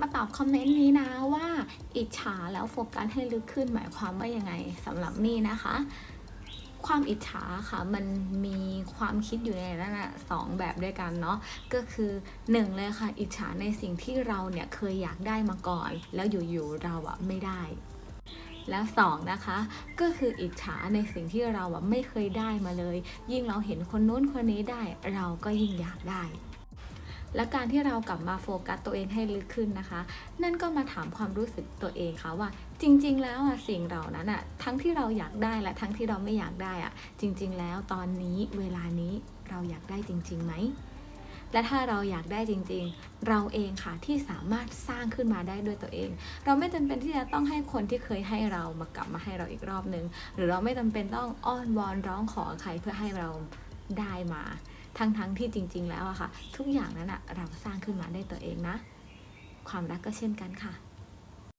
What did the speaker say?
มาตอบคอมเมนต์นี้นะว่าอิจฉาแล้วโฟกัสให้ลึกขึ้นหมายความว่ายังไงสำหรับนี่นะคะ ความอิจฉาค่ะมันมีความคิดอยู่ในนั้นนะสองแบบด้วยกันเนาะก็คือหนึ่งเลยค่ะอิจฉาในสิ่งที่เราเนี่ยเคยอยากได้มาก่อน แล้วอยู่ๆเราอะไม่ได้แล้วสองนะคะก็คืออิจฉาในสิ่งที่เราอะไม่เคยได้มาเลย ยิ่งเราเห็นคนนู้นคนนี้ได้ เราก็ยิ่งอยากได้ และการที่เรากลับมาโฟกัสตัวเองให้ลึกขึ้นนะคะ นั่นก็มาถามความรู้สึกตัวเองค่ะว่า จริง ๆ แล้วอะสิ่งเหล่านั้นอะทั้งที่เราอยากได้และทั้งที่เราไม่อยากได้อะจริง ๆ แล้วตอนนี้เวลานี้เราอยากได้จริงๆไหมและถ้าเราอยากได้จริงๆ เราเองค่ะที่สามารถสร้างขึ้นมาได้ด้วยตัวเอง เราไม่จำเป็นที่จะต้องให้คนที่เคยให้เรามากลับมาให้เราอีกรอบนึง หรือเราไม่จำเป็นต้องอ้อนวอนร้องขอใครเพื่อให้เราได้มา ทั้งๆที่จริง ๆ แล้วอะค่ะ ทุกอย่างนั้นอะเราสร้างขึ้นมาได้ตัวเองนะ ความรักก็เช่นกันค่ะ